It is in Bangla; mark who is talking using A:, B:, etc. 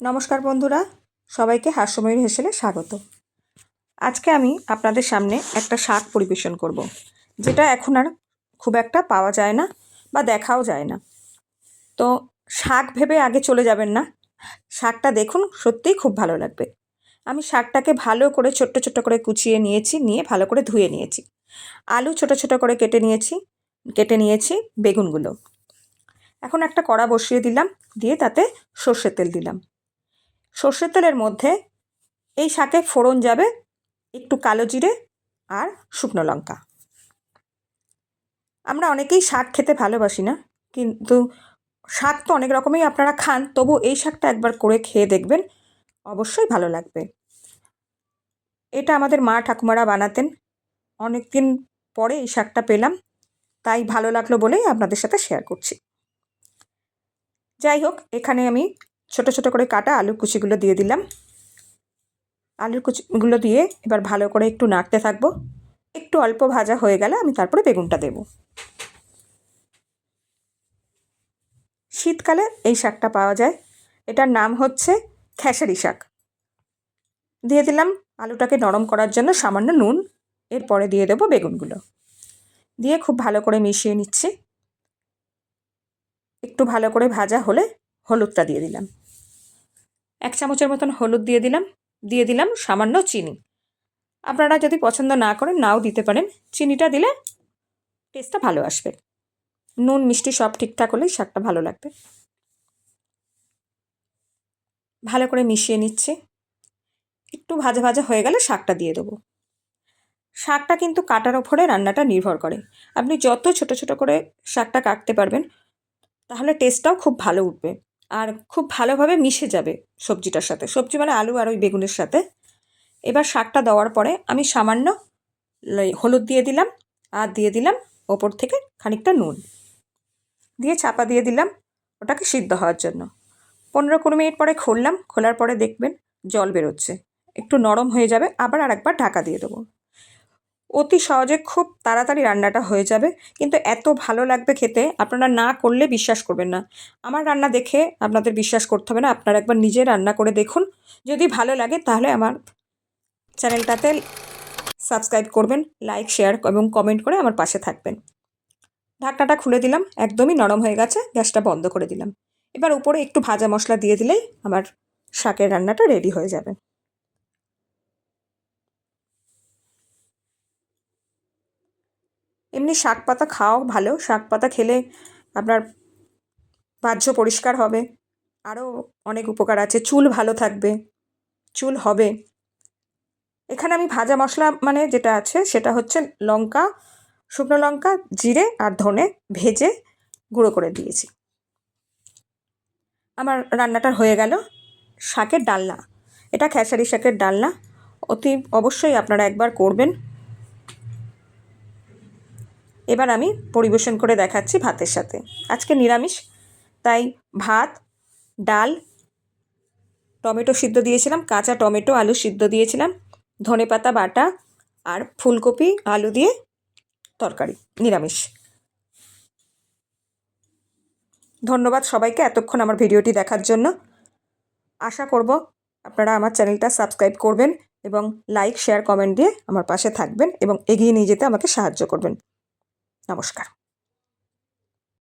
A: নমস্কার বন্ধুরা, সবাইকে হাস্যময়ীর হেসেলে স্বাগত। আজকে আমি আপনাদের সামনে একটা শাক পরিবেশন করব। যেটা এখন আর খুব একটা পাওয়া যায় না বা দেখাও যায় না। তো শাক ভেবে আগে চলে যাবেন না, শাকটা দেখুন সত্যিই খুব ভালো লাগবে। আমি শাকটাকে ভালো করে ছোট্ট ছোট্ট করে কুচিয়ে নিয়েছি, নিয়ে ভালো করে ধুয়ে নিয়েছি। আলু ছোট ছোট করে কেটে নিয়েছি কেটে নিয়েছি বেগুনগুলো। এখন একটা কড়া বসিয়ে দিলাম, দিয়ে তাতে সর্ষের তেল দিলাম। সর্ষের তেলের মধ্যে এই শাকে ফোড়ন যাবে একটু কালো জিরে আর শুকনো লঙ্কা। আমরা অনেকেই শাক খেতে ভালোবাসি না, কিন্তু শাক তো অনেক রকমই আপনারা খান, তবু এই শাকটা একবার করে খেয়ে দেখবেন, অবশ্যই ভালো লাগবে। এটা আমাদের মা ঠাকুমারা বানাতেন অনেক দিন পরে এই শাকটা পেলাম, তাই ভালো লাগল বলেই আপনাদের সাথে শেয়ার করছি। যাই হোক, এখানে আমি ছোট ছোট করে কাটা আলুর কুচিগুলো দিয়ে দিলাম। আলুর কুচিগুলো দিয়ে এবার ভালো করে একটু নাড়তে থাকব। একটু অল্প ভাজা হয়ে গেলে আমি তারপরে বেগুনটা দেব। শীতকালে এই শাকটা পাওয়া যায়। এটার নাম হচ্ছে খেসারি শাক। দিয়ে দিলাম আলুটাকে নরম করার জন্য সামান্য নুন। এরপরে দিয়ে দেবো বেগুনগুলো। দিয়ে খুব ভালো করে মিশিয়ে নিচ্ছি। একটু ভালো করে ভাজা হলে হলুদটা দিয়ে দিলাম। এক চামচের মতন হলুদ দিয়ে দিলাম দিয়ে দিলাম সামান্য চিনি। আপনারা যদি পছন্দ না করেন, নাও দিতে পারেন। চিনিটা দিলে টেস্টটা ভালো আসবে। নুন, মিষ্টি সব ঠিকঠাক হলেই শাকটা ভালো লাগবে। ভালো করে মিশিয়ে নিচ্ছে। একটু ভাজা ভাজা হয়ে গেলে শাকটা দিয়ে দেবো। শাকটা কিন্তু কাটার ওপরে রান্নাটা নির্ভর করে। আপনি যত ছোট ছোট করে শাকটা কাটতে পারবেন, তাহলে টেস্টটাও খুব ভালো উঠবে। আর খুব ভালোভাবে মিশে যাবে সবজিটার সাথে। সবজি মানে আলু আর ওই বেগুনের সাথে। এবার শাকটা দেওয়ার পরে আমি সামান্য হলুদ দিয়ে দিলাম আর দিয়ে দিলাম ওপর থেকে খানিকটা নুন। দিয়ে চাপা দিয়ে দিলাম ওটাকে সিদ্ধ হওয়ার জন্য। পনেরো কুড়ি মিনিট পরে খুললাম, খোলার পরে দেখবেন জল বেরোচ্ছে। একটু নরম হয়ে যাবে, আবার আরেকবার ঢাকা দিয়ে দেবো। অতি সহজে খুব তাড়াতাড়ি রান্নাটা হয়ে যাবে। কিন্তু এত ভালো লাগবে খেতে, আপনারা না করলে বিশ্বাস করবেন না। আমার রান্না দেখে আপনাদের বিশ্বাস করতে হবে না, আপনারা একবার নিজে রান্না করে দেখুন। যদি ভালো লাগে তাহলে আমার চ্যানেলটাতে সাবস্ক্রাইব করবেন, লাইক, শেয়ার এবং কমেন্ট করে আমার পাশে থাকবেন। ঢাকনাটা খুলে দিলাম, একদমই নরম হয়ে গেছে, গ্যাসটা বন্ধ করে দিলাম। এবার উপরে একটু ভাজা মশলা দিয়ে দিলেই আমার শাকের রান্নাটা রেডি হয়ে যাবে। এমনি শাক পাতা খাওয়াও ভালো। শাক পাতা খেলে আপনার বাহ্য পরিষ্কার হবে। আরও অনেক উপকার আছে। চুল ভালো থাকবে। চুল হবে। এখানে আমি ভাজা মশলা মানে যেটা আছে সেটা হচ্ছে লঙ্কা, শুকনো লঙ্কা, জিরে আর ধনে ভেজে গুঁড়ো করে দিয়েছি। আমার রান্নাটা হয়ে গেল শাকের ডালনা। এটা খেসারি শাকের ডালনা। অতি অবশ্যই আপনারা একবার করবেন। এবার আমি পরিবেশন করে দেখাচ্ছি ভাতের সাথে। আজকে নিরামিষ, তাই ভাত, ডাল, টমেটো সিদ্ধ দিয়েছিলাম, কাঁচা টমেটো, আলু সিদ্ধ দিয়েছিলাম, ধনে পাতা, বাটা আর ফুলকপি, আলু দিয়ে তরকারি, নিরামিষ। ধন্যবাদ সবাইকে এতক্ষণ আমার ভিডিওটি দেখার জন্য। আশা করব আপনারা আমার চ্যানেলটা সাবস্ক্রাইব করবেন এবং লাইক, শেয়ার, কমেন্ট দিয়ে আমার পাশে থাকবেন এবং এগিয়ে নিয়ে যেতে আমাকে সাহায্য করবেন। নমস্কার।